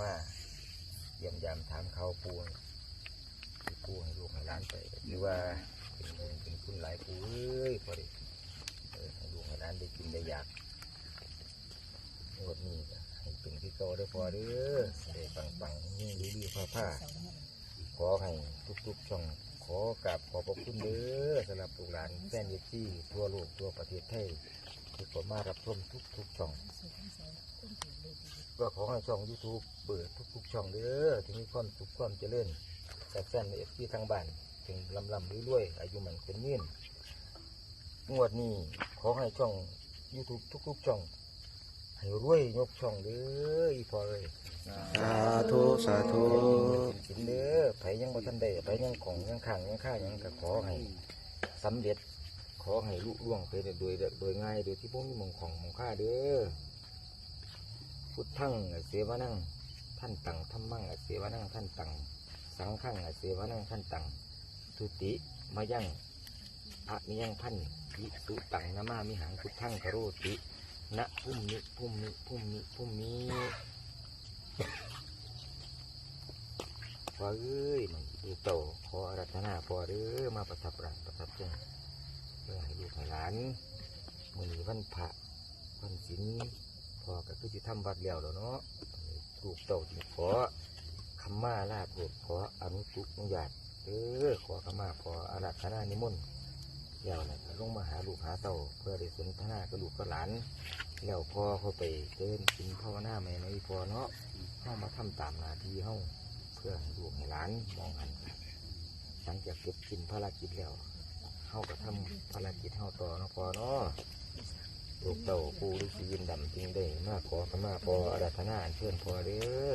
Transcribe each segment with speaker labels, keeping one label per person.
Speaker 1: มาเยี่ยมยามถามเขาปูปูให้ลูกให้หลานไปหรือว่าเป็นบุญเป็นคุณหลายปูเอ้ยพอดีให้ลูกให้หลานได้กินได้อยากงวดนี้ให้เป็นที่เก่าได้พอเด้อได้ปังปังๆยิ่งดีผ้าผ้าขอให้ทุกๆช่องขอกราบขอบพระคุณเด้อสำหรับลูกหลานแฟนเอฟซีทั่วโลกทั่วประเทศไทยที่ผมมารับชมทุกๆช่อง ก็ขอให้ช่อง YouTube เปิดทุกๆช่องเด้อที่มีความสุขความเจริญแต่แฟนเอฟซีทางบ้านถึงลำลำรวยๆอายุมันเป็นยืนงวดนี้ขอให้ช่อง YouTube ทุกๆช่อง ให้รวยยกช่องเด้ออีพอเลย
Speaker 2: สาธุสาธุ
Speaker 1: สินเด้อไผยังบ่ทันได้ไผยังของยังข้างยังข้ายังก็ขอให้สำเร็จ ขอให้ลุล่วงไปโดยโดยง่ายโดยที่พวกมีหมองของหมองค่าเด้อ พุทธังอเสวนังท่านตังธรรมังอเสวนังท่านตังสังฆังอเสวนังท่านตังทุติมายังอะมิยังพันวิสุตังนามามิหังพุทธังกโรตินะพุ่มนิพุ่มนิพุ่มนิพุ่มนิพอเอ้ยมันลูกเต่าขอรัธนาพอเด้อมาประทับร่างประทับใจเพื่อให้ลูกให้หลานมือนี้วันพระวันศีล พอก็คือสิทำวัดแล้วแล้วเนาะถูกเต่าจิขอคำมาลาโปรดขออนุตุนุญาตเออขอคำมาพออารัธนานิมนต์แล้วนะลงมาหาลูกหาเต่าเพื่อได้สนทนากับลูกกับหลานแล้วพอเขาไปเดินกินภาวนาใหม่ในพอเนาะเข้ามาทำตามนาที่เฮาเพื่อให้ลูกให้หลานมองหันหลังจากเก็บกินภารกิจแล้วเฮาก็ทำภารกิจเฮาต่อเนาะพอเนาะ ลูกเต่าปูฤาษียินดำจริงได้มากขอขมาพออารัธนาอัญเชิญพอเด้อ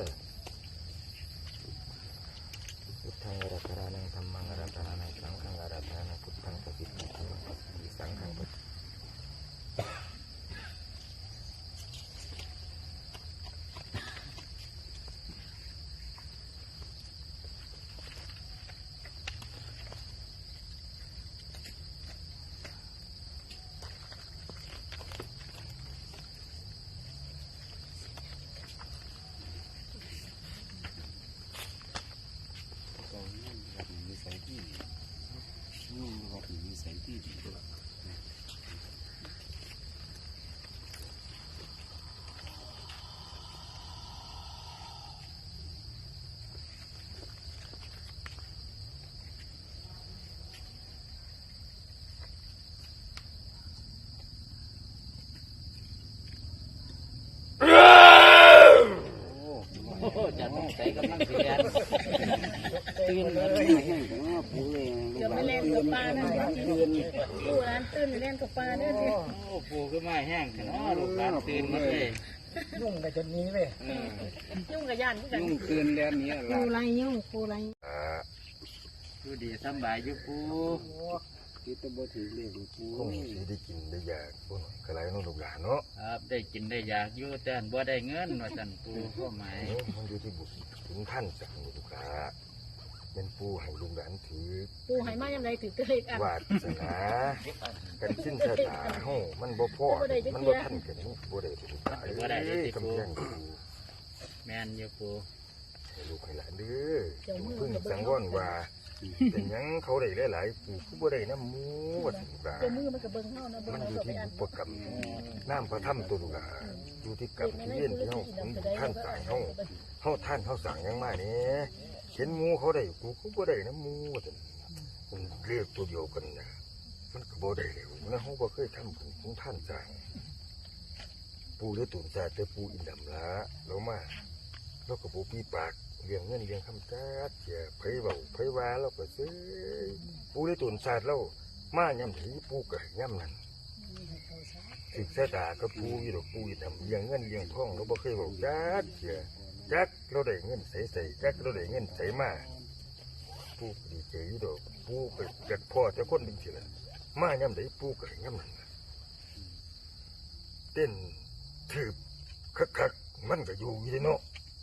Speaker 1: พุทธังอารัธนานังธรรมังอารัธนานังสังฆังอารัธนานังพุทธังปฏิปัติมังปฏิสังฆังปฏิ
Speaker 3: จะต้องใส่กำลังเสียนตื่น มา
Speaker 4: เดี๋ยวไม่เล่นกับปลานะดูร้านตื้นเล่นกับปลาเนี่ยสิ
Speaker 3: โอ้ปูก็มาแห้งขนาดลูกหลานตื่นมาเลย
Speaker 1: ยุ่งกับจนนี้เลย
Speaker 4: ยุ่งกับย่านกัน
Speaker 3: ยุ่งคืนแล้วนี้
Speaker 4: ปูไรยุ่งปูไร
Speaker 1: อ่า
Speaker 3: ดูดีสบายอยู่ปู
Speaker 2: คิดตะบ่ถือเลขปู
Speaker 1: คงสิได้กินได้อยากพวกนั้นก็ไรน้องลูกหลานเนาะ
Speaker 3: ครับได้กินได้อยากอยู่แต่บ่ได้เงินว่าสันปูก็หมาย
Speaker 1: เอ้ยมันอยู่ที่บุตรถึงท่านสั่งลูกหลาน เป็นปูให้ลูกหลานถือ
Speaker 4: ปูให้มายังไงถือเลขอะ
Speaker 1: วาสนากันสิ้นชะตาเฮามันบ่พอมันบ่ทันกันนี่บ่ได้ลูกหลานเอ้ยกำแพงปู
Speaker 3: แมนอยู่ปู
Speaker 1: ให้ลูกให้หลานเด้อจงพึ่งสังวรว่าเป็นหยังเขาได้หลายๆปู่คือบ่ได้น้ำหมูว่าซั่นลูกหลา
Speaker 4: เจ้ามือมันกับเบิ้งเท่านะเบิ้ง
Speaker 1: มัน
Speaker 4: เอา
Speaker 1: อยู่
Speaker 4: ตัวไป
Speaker 1: ที่
Speaker 4: อัน
Speaker 1: บุปกรรมน้ำพระถ้ำตัวลูกหลาอยู่ที่กรรมที่เวียนที่เฮาขุนท่านสั่งเฮาเฮาท่านเฮาสั่งหยังมานี่เห็นหมูเขาได้กูคือบ่ได้น้ำหมูว่าซั่นมันเรียกตัวเดียวกันนะมันก็บ่ได้แล้วนะเฮาบ่เคยทำบุญของท่านสั่งปู่หรือตุนซาแต่ปู่อินดำละเรามาเราก็ปูปีปากเลี้ยงเงินเลี้ยงคำจัดเสียไผเบาไผว่าเราก็ซื้อปูได้ตุนศาสตร์เรามาย่ำถีปูก็ย่ำนั้นศึกษาตาก็ปูอยู่ดอกปูอยู่ทำเลี้ยงเงินเลี้ยงทองเราบ่เคยบอกจัดเสีย จักเราได้เงินใส่ใส่จักเราได้เงินใส่มาปูก็ดีใจอยู่ดอกปูก็จัดพ่อจะคนดึงสิละมาย่ำไหนปูก็ย่ำนั้นน่ะเต้นถืบคักๆมันก็อยู่อยู่เด้เนาะ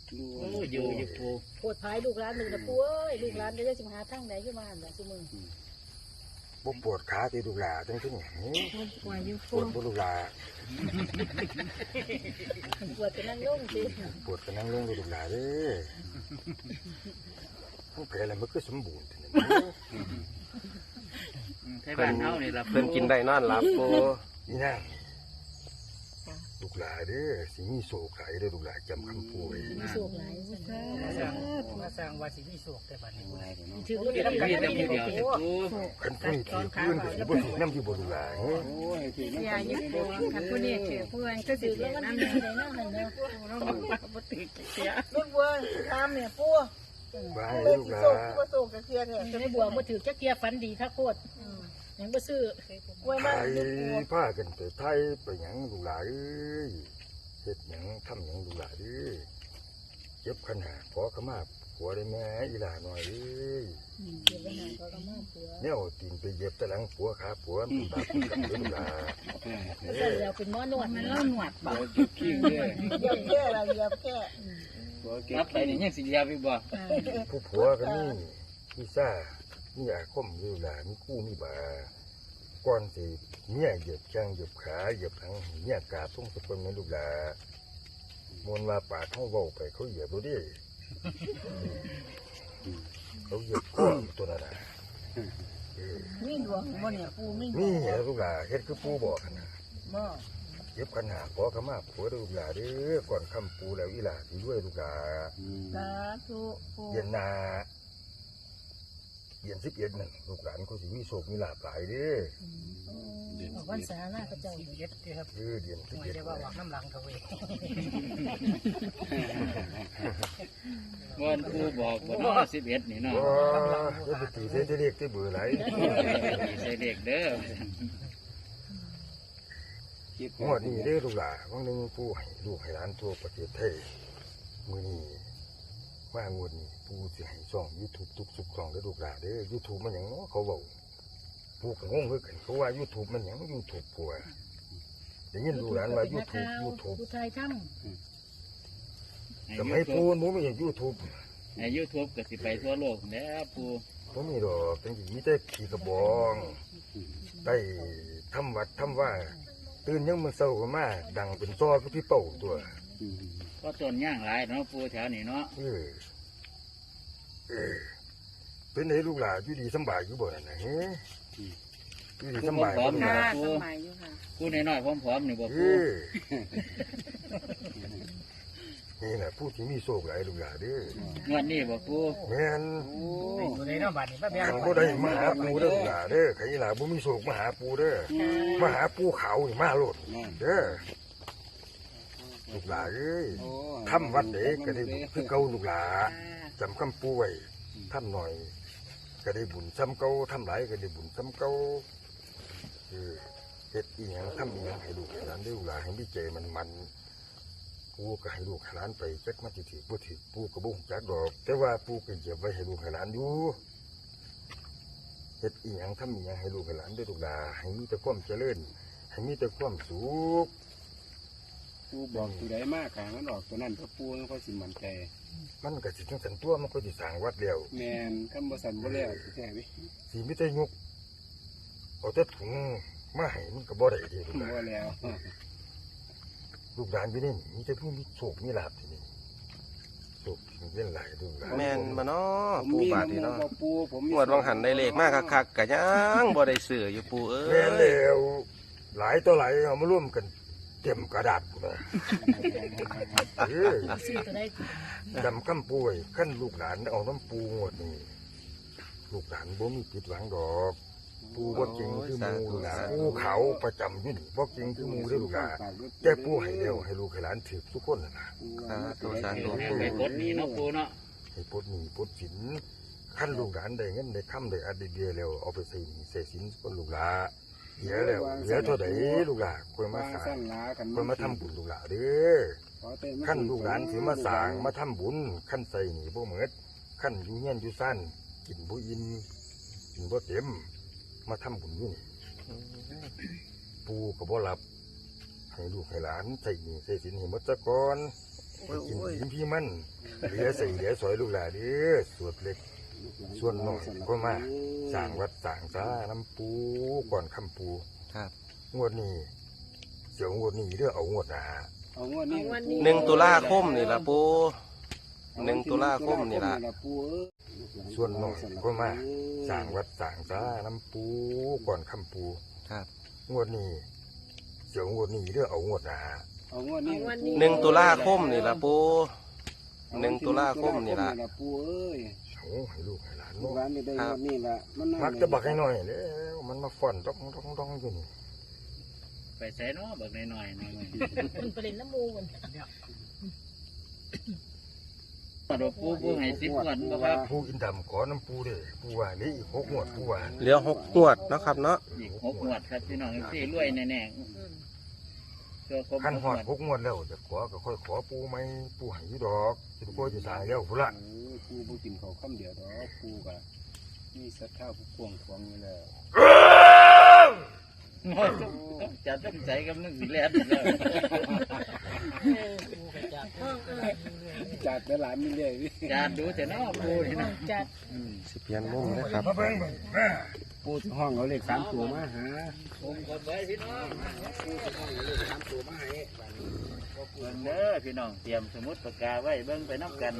Speaker 3: โอ้อยู่อยู่ปู
Speaker 4: โคตรพายลูกร้านหนึ่งนะปูเอ้ยลูกร้านเดี๋ยวจะมาหาทั้งไหนขึ้นมาหันแบบมือ
Speaker 1: บ่ปวดขาที่ลูกหลาจังซี่หยัง
Speaker 4: ปวดอยู่
Speaker 1: ปวดบ่ลูกหลา
Speaker 4: ปวดจะนั่งลงสิ
Speaker 1: ปวดก็นั่งลงลูกหลาเด้อผู้แผลอะไรมันก็สมบูรณ์ทีนี้
Speaker 3: ไทยบ้านเฮานี่ล่ะ
Speaker 2: เพิ่นกินได้นอนหลับปู
Speaker 1: นี่นั่งลูก หลาเด้อสิมีโศกไหลเด้อลูกหลาจำคำพูดไว้
Speaker 4: มีสูบหลายสัน
Speaker 5: มาสร้างมาสร้างว่าสิมีโศกแต่บัดนี้
Speaker 4: ถือว่า
Speaker 3: มี
Speaker 4: เป็น
Speaker 3: แต่
Speaker 4: กำ
Speaker 3: มี
Speaker 4: ลัง
Speaker 3: แต่
Speaker 4: ดี
Speaker 3: ผู้เดียวสิปู
Speaker 1: คันผู้นี้ถือปืนก็สิบ่ถือน้ำที่บ่ลูกหลาเฮ้ย
Speaker 2: โอ้ยที่นั่น
Speaker 6: อย่ายึดตัวคันผู้นี้ถือผู้นั้นก็สิ
Speaker 4: ถือ
Speaker 6: เสี
Speaker 4: แล้ว
Speaker 6: ย
Speaker 4: มัน
Speaker 6: นั่น
Speaker 4: ดี
Speaker 6: เอง
Speaker 4: ใจนั่งหันเนาะ
Speaker 6: เราบอกว่าบ่ติดเสีย
Speaker 5: ลูกบัวทำเนี่ยปู่
Speaker 1: ว่าให้
Speaker 5: เลย
Speaker 1: ลูก
Speaker 5: สิ
Speaker 1: หลา
Speaker 5: โศกบ่โศกกะเทียเนี่ย
Speaker 4: ในบัวมาถือจักเกียฝันดีถ้าโคตร ยังบ่ซื้อ
Speaker 5: ไว้
Speaker 1: ไท
Speaker 5: มายลูกบัว
Speaker 1: พากันไปไทยไปหยังลูกหลาเอ้ยเฮ็ดหยังทำหยังลูกหลาเด้อเจ็บขนาดขอขมาผัวได้แม่อีหลาหน่อยเอ้ย
Speaker 4: เดี๋ยวไปหาเขาก็มาผัว
Speaker 1: เนี่ยเอาตีนไปเหย็บตะหลังผัวขาผัวมันบาปกับลูกหลา
Speaker 4: แล้วใส่แล้วเป็นหมอนวด
Speaker 6: มั
Speaker 4: มันน
Speaker 6: เล่า
Speaker 4: เล่า
Speaker 6: หนวดบ่
Speaker 3: ขี้เด้อ
Speaker 5: เหยียบแค่ละเหยียบแค่
Speaker 3: รับไปนี่ยังสิเหลียบอีกบ่
Speaker 1: ผู้ผัวก็มีมีซ่า มีอาคมอยู่หลามีคู่มีบาก่อนสิเมียเหยียบแข้งเหยียบขาเหยียบหลังเมียกราบทุ่งสกุลแม่ลูกหลามวนว่าปากเขาเว้าไปเขาเหยียบดูดิเขาเหยียบก้อนตัวนั้นน่ะเออ
Speaker 5: มีดวงบ่เนี่ยปู่มีดว
Speaker 1: นี่
Speaker 5: ง
Speaker 1: แหละลูกหลาเฮ็ดคือปูบอกหั่นนะ
Speaker 5: บ่
Speaker 1: เก็บขันหาขอขมาผัวเด้อลูกหลาเด้อก่อนคำปูแล้วอีหลาสิด้วยลูกหลา
Speaker 5: สาธุปู่
Speaker 1: เย็นนา เย็นสิบเอ็ดนั่นลูกหลานเขาสิมีโศกมีลาภหลายเด้อ
Speaker 4: วันสาหน้าพระเจ้า
Speaker 5: สิบเอ็ดเด้อครับ
Speaker 1: เออเดือนสิบ
Speaker 5: ไม่
Speaker 1: เอ็ด
Speaker 5: ได้ว่าหวักน้ำหลังเขาเว้ย
Speaker 3: วันปูบอกว่าน้อ11นี่เนาะ
Speaker 1: ว้าเดี๋ยวไปตีเส้นเรียกที่เบื่อไหล
Speaker 3: ใส่เด็กเด้อ
Speaker 1: งวดนี้เด้อลูกหลาวันหนึงปูให้ลูกให้หลานทั่วประเทศไทยมื้อนี้ว่างวดนี้ ปูสิให้ช่องยูทูบทุกสุกช่องเด้อลูกหลาเด้อยูทูบมันหยังเนาะเขาเว้าปูก็งงคือกันเขาว่ายูทูบมันหยังยูทูบปัวได้ยินลูกหลานว่ายูทูบยูทูบ
Speaker 4: ผู้ชายถ้
Speaker 1: สมัยปูนผมไม่เห็นยูทูบ
Speaker 3: ใน YouTube ก็สิไปทั่วโลกแล้วปู
Speaker 1: ผมมีดอกเป็นมีแต่ขี่กระบองได้ทำวัดทำว่า ตื่นยังมันเศร้าก็มาดังเป็นซอก็พี่เป่าตัว
Speaker 3: ก็ต้นย่างหลายเนาะปูแถวนี้เนาะ
Speaker 1: เออเออเป็นไงลูกหลานอยู่ดีสำบายอยู่บ่นั่นนะเฮ้อยู่ดีสำบายบ่ลูกห
Speaker 6: ค่ะ
Speaker 1: ลาน
Speaker 6: สมัยอยู่ค่ะ
Speaker 3: ปูน้อยๆพร้อมๆนี่บ่
Speaker 1: เอ
Speaker 3: ปู
Speaker 1: อนี่แหละผู้ที่มีโชคหลายลูกหลานเด้อง
Speaker 3: วดนี้บ่ปู
Speaker 1: แม่น
Speaker 5: อยู่ในน้ำบัดนี่ป้าแบง
Speaker 1: ขันบ่ได้มาหาปูเด้อลูกหลานเด้อใครหลานบ่มีโชคมาหาปูเด้อมาหาปูเขานี่มาโลดเด้อลูกหลานเอ้ยทำวัดเด็กก็ได้บุญคือเก่าลูกหลา จำคำปูไว้ทำหน่อย ก็ได้บุญซ้ำเก่าทำหลายก็ได้บุญซ้ำเก่าเออเฮ็ดอีหยังทำอีหยังให้ลูกให้หลานได้ลูกหลานให้มีใจมันมันปูก็ให้ลูกให้หลานไปจักมันสิถือบ่ถือปูก็บ่ฮู้จักดอก แต่ว่าปูก็เก็บไว้ให้ลูกให้หลานอยู่เฮ็ดอีหยังทำอีหยังให้ลูกให้หลานได้ลูกหลานให้มีแต่ความเจริญให้มีแต่ความสุข
Speaker 2: ปูบอกตัวใดมากขางนั้นออกตัวนั้นพระปูนั่นก็สิมันใจ
Speaker 1: มันก็สิจังสันตัวมันก็สิสร้างวัดแล้ว
Speaker 2: แมนคำบ่สันบ่แล้วสิแท้วิ
Speaker 1: สิมีแต่ยกเอาแต่ถุงมาให้มันก็บ่ได้เดิลูกหลา
Speaker 2: บ่
Speaker 1: น
Speaker 2: แล้ว
Speaker 1: ลูกหลานอยู่นี่มีแต่ผู้มีโชคมีลาภที่นี่โชคมีเป็นหลายลูกหลาน
Speaker 2: แม่นบ่เนาะ
Speaker 7: ปูบาทนี่เนาะ
Speaker 2: ปูผม
Speaker 7: งวดวังหันได้เลขมากคักๆกะยังบ่ได้ซื้ออยู่ปูเอ้
Speaker 1: แม่น
Speaker 7: ย
Speaker 1: แล้วหลายต่อหลายเอามาร่วมกัน เต็มกระดาษพุ่นนะเออำ
Speaker 4: ซื้อตัวได้
Speaker 1: ดำคำป่วยขั้นลูกหลานเอาน้ำปูงวดนี่ลูกหลานบ่มีผิดหวังดอก ปูบ่จริงคือหมูลูกหลานปูเขาประจำอยู่นี่บ่จริงคือหมูเด้อลูกหลานแต่ปูให้เร็วให้ลูกให้หลานถือทุกคนน่ะนะ
Speaker 7: สาธุสาธุ
Speaker 3: ไปกดหนี้เนาะปูเนาะ
Speaker 1: ให้ปลดหนี้ปลดสินขั้นลูกหลานได้เงินได้ค่ำได้อัดได้เบียแล้วเอาไปใส่หนี้ใส่สินคนลูกหลาน เหลือแล้วเหลือเท่าใดลูกหลานควรมาสร้าง
Speaker 2: สั้นหลากัน
Speaker 1: ควรมาทำบุญลูกหลานเด้อขั้นลูกหลานสิมาสร้างมาทำบุญขั้นใส่หนีบ่เหมิดขั้นอยู่เงี้ยนอยู่สั้นกินบ่อินกินบ่เต็ม มาทำบุญอยู่นี่ปูก็บ่หลับให้ลูกให้หลานใส่หนีใส่สินให้หมดซะก่อนให้กินกินพี่มันเหลือใส่เหลือสอยลูกหลานเด้อสวดเล็ก ส่วนน้อยก็มาสร้างวัดสร้างศาลาน้ำปูก่อนคำปู
Speaker 7: ครับ
Speaker 1: งวดนี้เสียวงวดนี้เรื่องเอางวดหนา
Speaker 2: เอางวดนี้
Speaker 7: หนึ่งตุลาคมนี่ละปูหนึ่งตุลาคมนี่ละ
Speaker 2: ปูเอ้ย
Speaker 1: ส่วนน้อยก็มาสร้างวัดสร้างศาลาน้ำปูก่อนคำปู
Speaker 7: ครับ
Speaker 1: งวดนี้เสียวงวดนี้เรื่องเอางวดหนา
Speaker 2: เอางวดนี้
Speaker 7: หนึ่งตุลาคมนี่ละปูหนึ่งตุลาคมนี่ละ
Speaker 2: ปูเอ้ย
Speaker 1: เอา ให้ลูกให้หลาน
Speaker 2: ลู
Speaker 1: เนาะ
Speaker 2: กหลานนี่ได้งวดนี้ละมัน
Speaker 1: มักจะบักให้หน่อยแล้วมันมาฟ่อนต้องต้องต้องอยู่นี่
Speaker 3: ไปใส่เนาะบักน้อยๆหน่อย
Speaker 4: มันไปเล่นน้ำมูมัน
Speaker 3: ปลาปูปูให้สิบก่อนบ่ครับ
Speaker 1: ผู้อินดำขอน้ำปูเด้อปูว่าเหลยอีกหกงวดปูว่า
Speaker 7: เหลือหกงวดเนาะครับเนาะ
Speaker 3: อีกหกงวดครับพี่น้องที่รวยแน่ๆตัวครบ
Speaker 1: ขั้นหอด
Speaker 3: ห
Speaker 1: หกงวดแล้วจะขอก็ค่อยขอปูไหมปูให้อยู่ดอกจะปูจะตายแล้วพุ่นละ
Speaker 2: ปูบ่กินข้าวค่ำเดียวดอกปูก็มีศรัทธาผู้กวงขวางนี่แหละ
Speaker 3: โอ้ยต้องจัดต้องใจกับนึกสิแล่นแล้ว
Speaker 2: จัดแต่หลานนี่เลย
Speaker 3: จานดูแต่เนาะปูนี่นะ
Speaker 4: จัด
Speaker 7: สิเปลี่ยนมุมนะครับ
Speaker 1: มาเบิ่งเบิ่งมา
Speaker 2: ปูที่ห้องเอาเลขสามตัวมาหา
Speaker 3: ผมกดไว้พี่น้อง
Speaker 2: ปูที่ห้องเอาเลขสามตัวมาให้
Speaker 3: เบิ่งเด้อพี่น้องเตรียมสมุดปากกาไว้เบิ่งไปน้ำกัน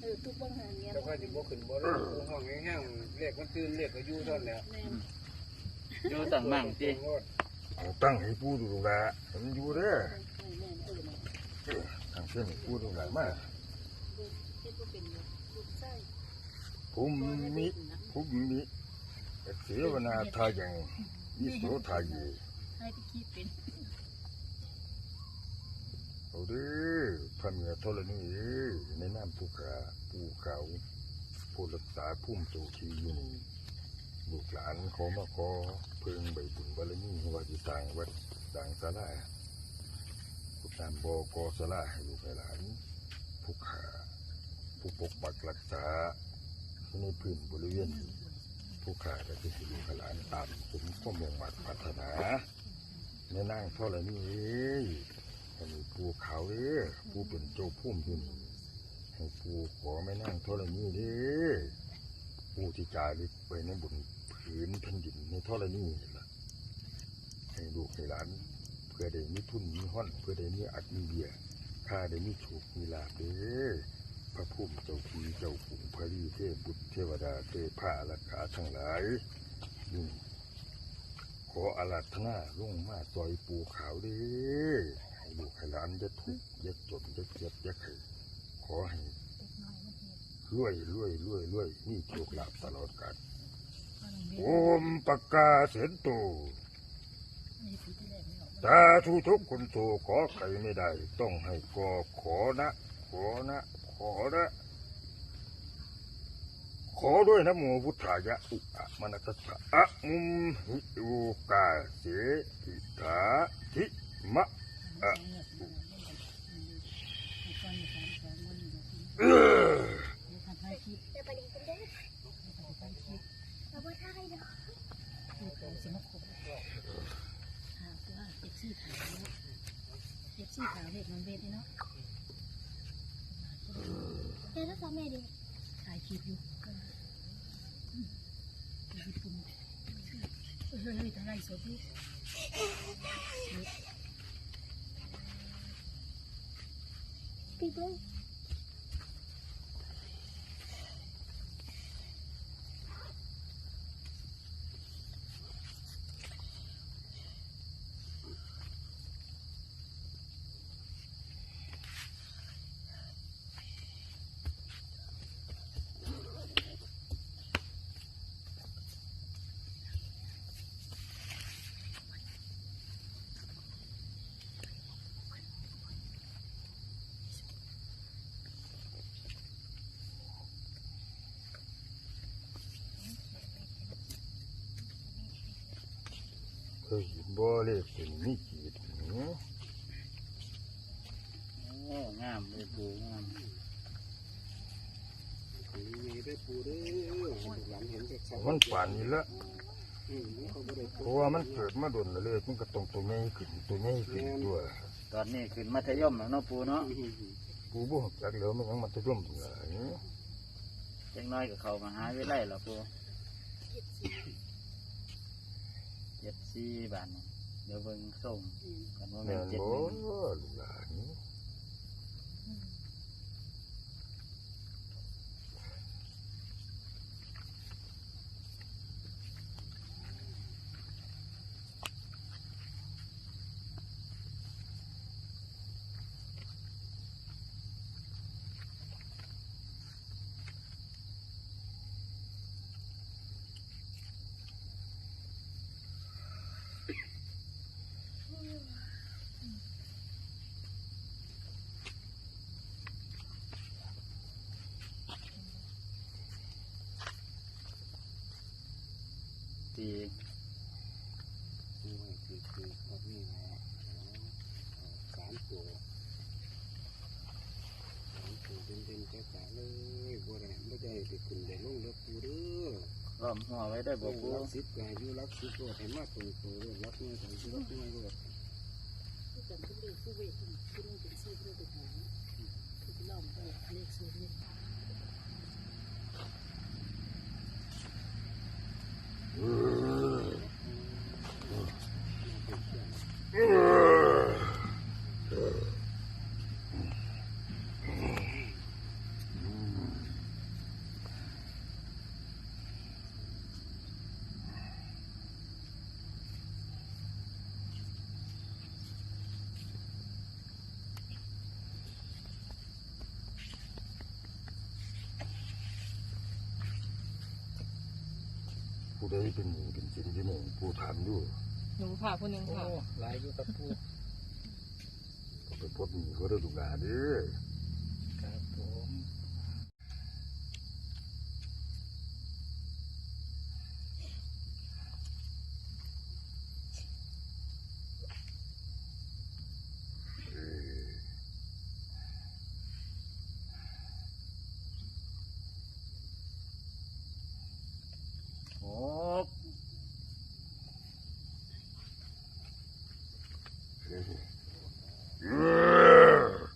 Speaker 4: เออทุกบ้างหาเงี้ย
Speaker 2: แล้วก็สิบ่ขึ้นบ่ลงปูห้องแห้งๆเลขมันตื่นเลขก็อยู่เท่านั้นแหละ
Speaker 3: อยู่ต่างมั่งจี
Speaker 1: เอาตั้งให้ปูดูดูละให้มันอยู่เด้อ ทางเส้นให้ปูดูละมาภูมิภูมิเสวนาทายังยิโสทายี
Speaker 4: ให้ไปคิดเป็น
Speaker 1: เอาเด้อพระเมียธรณีเอ้ยในน้ำภูขาภูเขาผู้รักษาพุ่มโจทีอยู่นี่ลูกหลานขอมาขอเพิ่งใบบุญบารมีว่าจะต่างวัดต่างศาลา พุทธานบอกอศาลาให้ลูกให้หลาน ผู้ขาผู้ปกปักรักษาในพื้นบริเวณผู้ขาก็จะให้ลูกให้หลานตามสมความมุ่งมั่นปรารถนาในนางธรณีเอ้ยให้ปูเขาเด้อปูเป็นโจพุ่มอยู่นี่ให้ปูขอไม่นั่งธรณีเด้อปูที่จาริกไปในบุญผืนแผ่นดินในธรณีนี่ล่ะให้ลูกให้หลาน พื่อได้มีทุนมีห้อนเพื่อได้มีอัดมีเบียข้าได้มีโชคมีลาภเด้อพระพุ่มเจ้าทีเจ้าขุนพรีเทพบุตรเทวดาเทพาลักขาทั้งหลายนี่ขออาราธนาลงมาซอยปูขาวเด้อให้ลูกให้หลานอย่าทุกข์อย่าจนอย่าเจ็บอย่าไข้ขอให้รวยรวยรวยรวยมีโชคลาภตลอดกาลโอมปากกาเสนโต ตาทุทุกคนโตขอใครไม่ได้ ต้องให้กอขอนะ ขอนะ ขอนะ ขอด้วยนะโมพุทธายะอุอะมนัสสะอะมุมหิอุกาเสหิถาทิมะ
Speaker 4: สี่ขาวเด็กมันเวทเนาะเดี๋ยวถ้าซ้อมแม่ดิถ่ายคลิปอยู่เฮ้ยเฮ้ยทำไรสดพี่พี่ด้วย
Speaker 1: เคยเห็น บ่เลขเป็นมีขีดหือ
Speaker 3: โอ้งามเลยปูงาม
Speaker 2: มีได้ปูเด้อลูกหลานเห็นจากสั
Speaker 1: มันป่านนี้ละ
Speaker 2: อืมเขาบ่ได้
Speaker 1: เพราะว่ามันเกิดมาโดนแล้วเลขมันก็ต้องตัวใหญ่ขึ้นตัวใหญ่ขึ้นตัว
Speaker 3: ตอนนี้ขึ้นมัธยมแล้วเนาะปูเนาะ
Speaker 1: ปูบ่จักเหลือมันยังมันจะร่วมถึงไหน
Speaker 3: จังน้อยกับเขามาหาวิไลหรอปูเจ็ดสี่บาทนี่ เดี๋ยวเบิ่งส่งกันว่าเป็
Speaker 1: แม่
Speaker 3: น
Speaker 1: น
Speaker 3: เจ็ด
Speaker 1: บ่
Speaker 3: หนึ่ง
Speaker 1: ลูกหลาน
Speaker 3: ตี
Speaker 2: ดูให้คือคือครับนี่นะสามตัวสามตัวเป็นเป็นแค่ตาเลยบัวแดงไม่ได้ไปขึ้นได้ลงเลือปูเด้อ
Speaker 3: ล้อมหัวไว้ได้บ่ปู
Speaker 2: รักสิบกาอยู่รักสิบตัวเห็นมาตรงตัวเลยรักเงินของอยู่รักเงินด้วย
Speaker 1: ผู้ ใดเป็นหญิงเป็นจริงที่นี่ผู้ถามอยู่
Speaker 5: หนูค่ะคนหนึ่ง
Speaker 3: โอ้
Speaker 5: ค่ะ
Speaker 3: หลายอยู่กับปู
Speaker 1: ก็ไปพบหญิงเขาได้ลูกหลานเด้อ
Speaker 3: ครับผม
Speaker 1: เออ
Speaker 3: โอ้
Speaker 1: เออ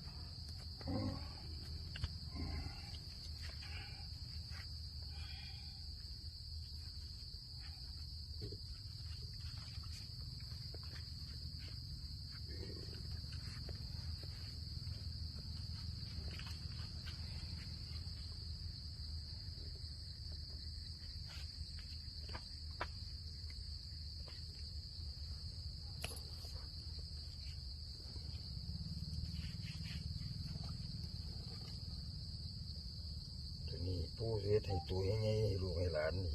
Speaker 1: ทีนี้ผู้เฮ็ดให้ ตัวให้ไงลูกให้หลานนี่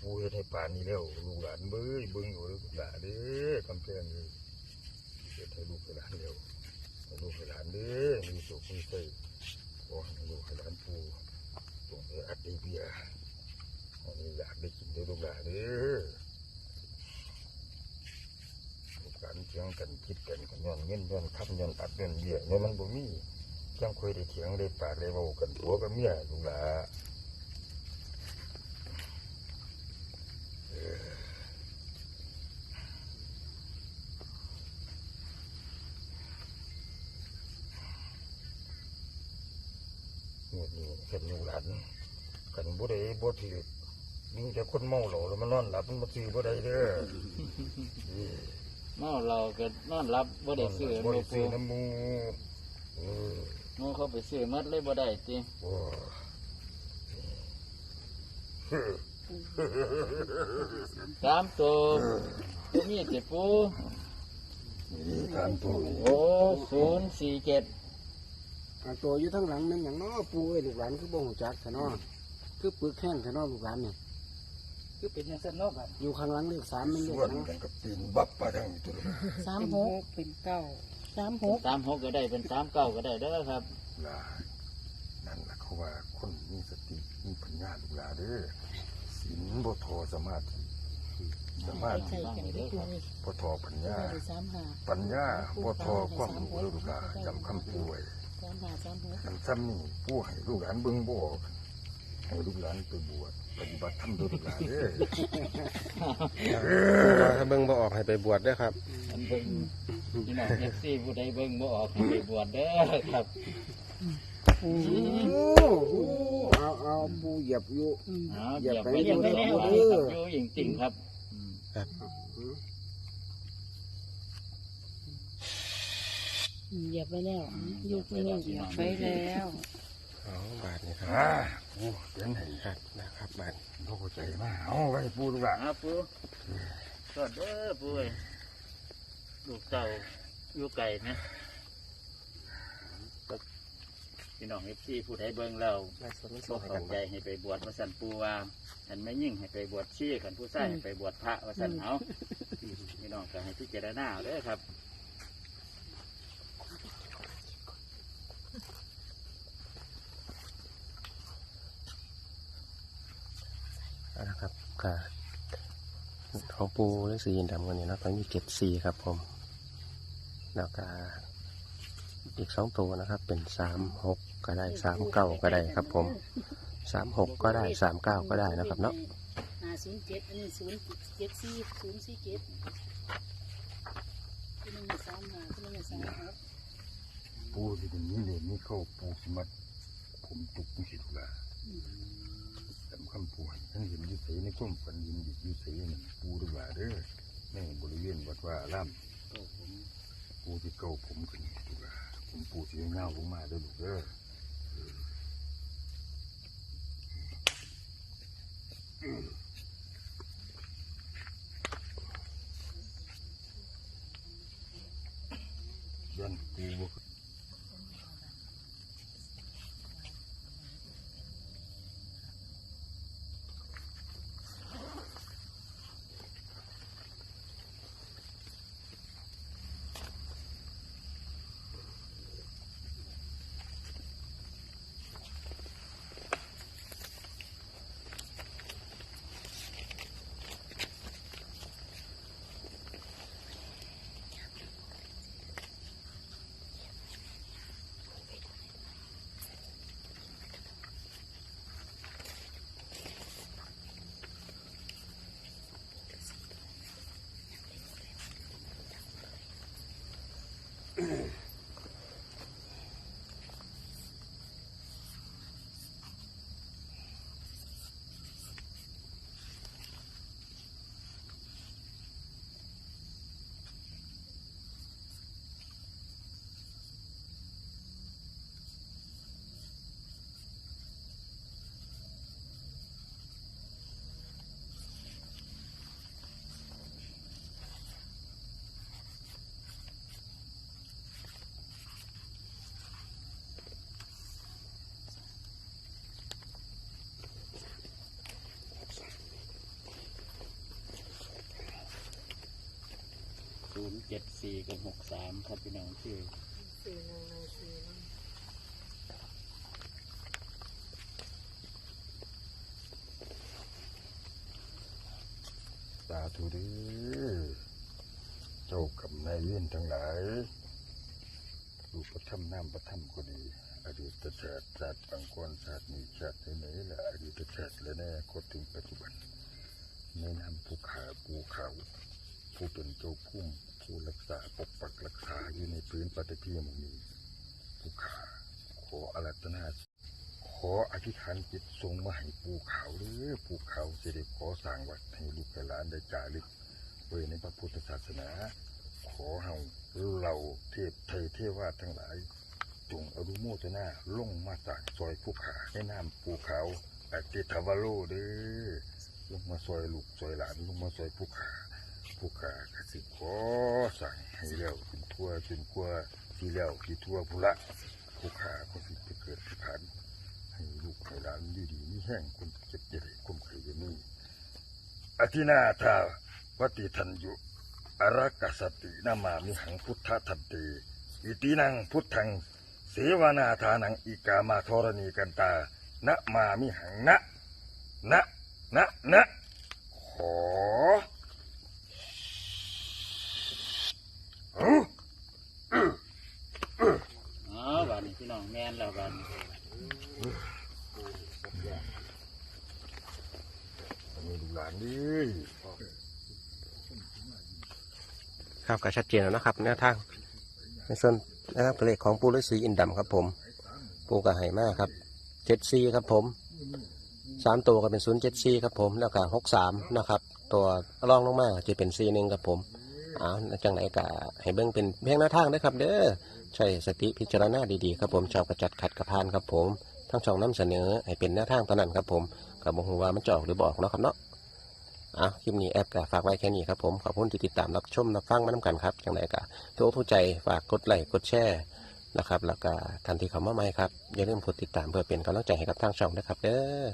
Speaker 1: ผู้เฮ็ดให้ป่านนี้แล้วลูกหลานเบ้ยเบิ่งอยู่ลูกหลานเด้อกำแพงเลยเฮ็ดให้ลูกให้หลานแล้วให้ลูกให้หลานเด้อมีสุขมีใจขอให้ลูกให้หลานปูจงได้อัดได้เบียร์อันนี้อยากได้กินเด้อลูกหลานเด้อลูกหลานเถียงกันคิดกันกันย้อนเงินย้อนคำย้อนอัดย้อนเบียร์เนี่ยมันบ่มีจังค่อยได้เถียงได้ปากได้เว้ากันตัวกับเมียลูกหลาเออหมดนี้กันลูกหลาน กันบ่ได้บ่ถือมีแต่คนเมาเหล้าแล้วมันนอนหลับมันบ่ถือบ่ได้เด้อเอ้ย
Speaker 3: เมาเราก็นอนรับบ่ได้ซื้อ
Speaker 1: บ่
Speaker 3: บ่
Speaker 1: ได้
Speaker 3: ปู
Speaker 1: ซื้อน้ำหมูเออ
Speaker 3: หมูเขาไปซื้อหมัดเลยบ่ได้ติ
Speaker 1: โอ้
Speaker 3: สามตัวบ่มีติปู
Speaker 1: นี่ตามตัวนี่
Speaker 3: โอ้ศูนย์สี่เจ็ด
Speaker 2: อ่าตัวอยู่ทั้งหลังนั่นอย่างน้อปูไอ้ลูกหลานคือบ่หูจักซะเนาะ คือปึกแห้งซะเนาะลูกหลานเนี่ย
Speaker 3: คือเป็นจังซั่นเนาะบัด
Speaker 2: อยู่ข้างหลังเลขสามมันเล
Speaker 1: ส่
Speaker 2: ข
Speaker 1: วน
Speaker 2: หยัง
Speaker 1: กันกับปีนบับไปทางนี้ตัวนี้
Speaker 5: สามหก
Speaker 6: เป็นเก้า
Speaker 5: สามหก
Speaker 3: สามหกก็ได้เป็นสามเก้าก็ได้เด้อครับ
Speaker 1: ลานั่นแหละเขาว่าคนมีสติมีปัญญาลูกหลาเด้อศีลบ่ทอสมาธิสมาธิ
Speaker 5: ใส่กันได้ด้วย
Speaker 1: บ่ทอปัญญา
Speaker 5: ได้สามหา
Speaker 1: ปัญญาบ่ทอความรู้เด้อลูกหลาจำคำป่วย
Speaker 5: สามหาสามหก
Speaker 1: คำซ้ำนี่ผู้ให้ลูกหลานเบิ่งบ่ออก ให้ลูกหลานไปบวชปฏิบัติธรรมเด้อลูกหลานเด้อ
Speaker 7: ถ้าเบิ่งบ่ออกให้ไปบวชเด้วยครับ
Speaker 3: อันเบิ่งพี่น้องเอฟซีผู้ใดเบิ่งบ่ออกให้ไปบวชเด้อครับ
Speaker 5: อืม
Speaker 2: โอ้โหเอาเอาปูเหยียบอยู่
Speaker 5: อืม
Speaker 3: เอา
Speaker 2: อ
Speaker 3: อย่าย่า
Speaker 2: ไป
Speaker 3: ไป
Speaker 2: เดี๋
Speaker 3: เดี๋
Speaker 2: ย
Speaker 3: ยวว
Speaker 2: ไป
Speaker 3: ไป
Speaker 2: เดี๋
Speaker 3: เดี๋
Speaker 2: ย
Speaker 3: ยววอยู่จริงๆครับ
Speaker 5: เหยียบไปแล้วยุกนี่เหยียบ
Speaker 6: ไปแล้ว
Speaker 7: อ๋อบาทนี่ครับ
Speaker 1: อ่าปูเขียนให้
Speaker 7: ครับนะครับบาท
Speaker 1: เขาเข้าใจมาเอาไว้ปูลูกหลาน
Speaker 3: เอาปูสวัสดีปูเอ้ยลูกเต่าอยู่ไก่นะพี่น้องเอฟซีผู้ใดเบิ่งเรา
Speaker 7: ได้ส่วนนี้
Speaker 3: บ
Speaker 7: ส่
Speaker 3: อง
Speaker 7: ให้
Speaker 3: เข้า
Speaker 7: กัน
Speaker 3: ใจให้ไปบวชมาสั่นปูว่าฉันไม่ยิ่งให้ไปบวชชี้ขันผู้ใส่ให้ไปบวชพระว่าสั่นเอาพี่น้องก็ให้พิจารณาเอาเด้อครับ
Speaker 7: เอาละครับก็ของปูเลขสีอินดำกันนี่เนาะตอนนี้เจ็ดสี่ครับผมแล้วก็อีกสองตัวนะครับ เป็นสามหกก็ได้สามเก้าก็ได้ครับ ผมสามหกก็ได้สามเก้าก็ได้นะครับเนาะ
Speaker 5: ห้าศูนย์เจ็ดอันนี้ศูนย์เจ็ดสี่ศูนย์สี่เจ็ดที่หนึ่งสามห้าที่หนึ่งสามหก
Speaker 1: ปูที่เป็นนี้เลยนี่เข้าปูสมัดผมตุกนี่สิลูกหลา คำคัญปูให้ท่านเห็นยุใสในความฝันยินดียุใสนี่ปูลูกหลาเด้อแม่บริเวณวัดว่าอารามปูที่เก่าผมขึ้นถูกละผมปูที่เงาผมมาเด้อลูกเด้อเออยันปูบ่
Speaker 3: ศูนย์เจ็ดสี่กับหกสามครับพี่น้องที่
Speaker 1: สาธุด้อเจ้ากับนายเวียนทั้งหลายลูประทับน้ำประทับก็ดี อดีตชาติชาติปังกรชาตินี้ชาติไหนและอดีตชาติและแน่ก็ถึงปัจจุบันในนามผู้ขาผู้เขาผู้เป็นเจ้าพุ่ม ผู้รักษาปกปักรักษาอยู่ในพื้นปฏิพีแห่งนี้ผู้ขาขออารัตนา ขออธิษฐานจิตทรงมาให้ปู่ขาวหรือปู่ขาวจะได้ขอสร้างวัดให้ลูกหลานได้จารึกไว้ในพระพุทธศาสนา ขอเฮาเราเทพไทยเทวาทั้งหลายจงอรุโมทนาลงมาจากซอยผู้ขาในนามปู่ขาวอติทวโรเด้อลงมาซอยลูกซอยหลานลงมาซอยผู้ขา ผู้ขากสิขอสั่งให้แล้วจนทั่วจนกว่าที่แล้วที่ทั่วพุละผู้ขาก็สิไปเกิดที่ผ่านให้ลูกให้หลานดีดีมีแห้งคนเจ็บเจะได้คุ้มเคยนี้อธินาทาปฏิทันยุอรักสตินามามิหังพุทธทันเตอิตินังพุทธัง เสวนาทานังอิกามาธรณีกันตานะมามิหังนะ นะ นะ นะ ขอเอา
Speaker 3: บันนี้พี่น้องแม่นแล้ววัน
Speaker 1: อันนี้ลูกหลานดิ
Speaker 7: ครับก็ชัดเจนแล้วนะครับแนวทางในส่วนแนวทางตัวเลขของปูฤาษีอินดำครับ ผมปูกับไหมากครับเจ็ดซีครับผมสามตัวก็เป็นศูนย์เจ็ดซีครับผมแล้วก็หกสามนะครับ ตัวรองลงมาจะเป็นซีหนึ่งครับผม อ้าวจังไหนกะให้เบิ้งเป็นเพียงหน้าทางนะครับ เด้อใช้สติพิจารณาดีๆครับผมชอบกระจัดขัดกระพานครับผม ทั้งช่องน้ำเสนอให้เป็นหน้าทางเท่านั้นครับผมกับบอกว่ามันจะออกหรือบอกเนาะครับเนาะอะคลิปนี้แอปกะฝากไว้แค่นี้ครับผมขอบคุณที่ติดตามรับชมรับฟังมาน้ำกันครับจังไหนกะทุกทุกใจฝากกดไลค์กดแชร์นะครับ แล้วก็ทันที่เขามาใหม่ครับอย่าลืมกดติดตามเพื่อเป็นกำลังใจให้กับทางช่องนะครับเด้อ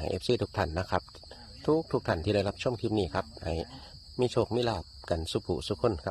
Speaker 7: ให้เอฟซีทุกท่านนะครับ ทุกทุกท่านที่ได้รับชมคลิปนี้ครับให้ มีโชคมีลาบกันสุภูสุคนครับ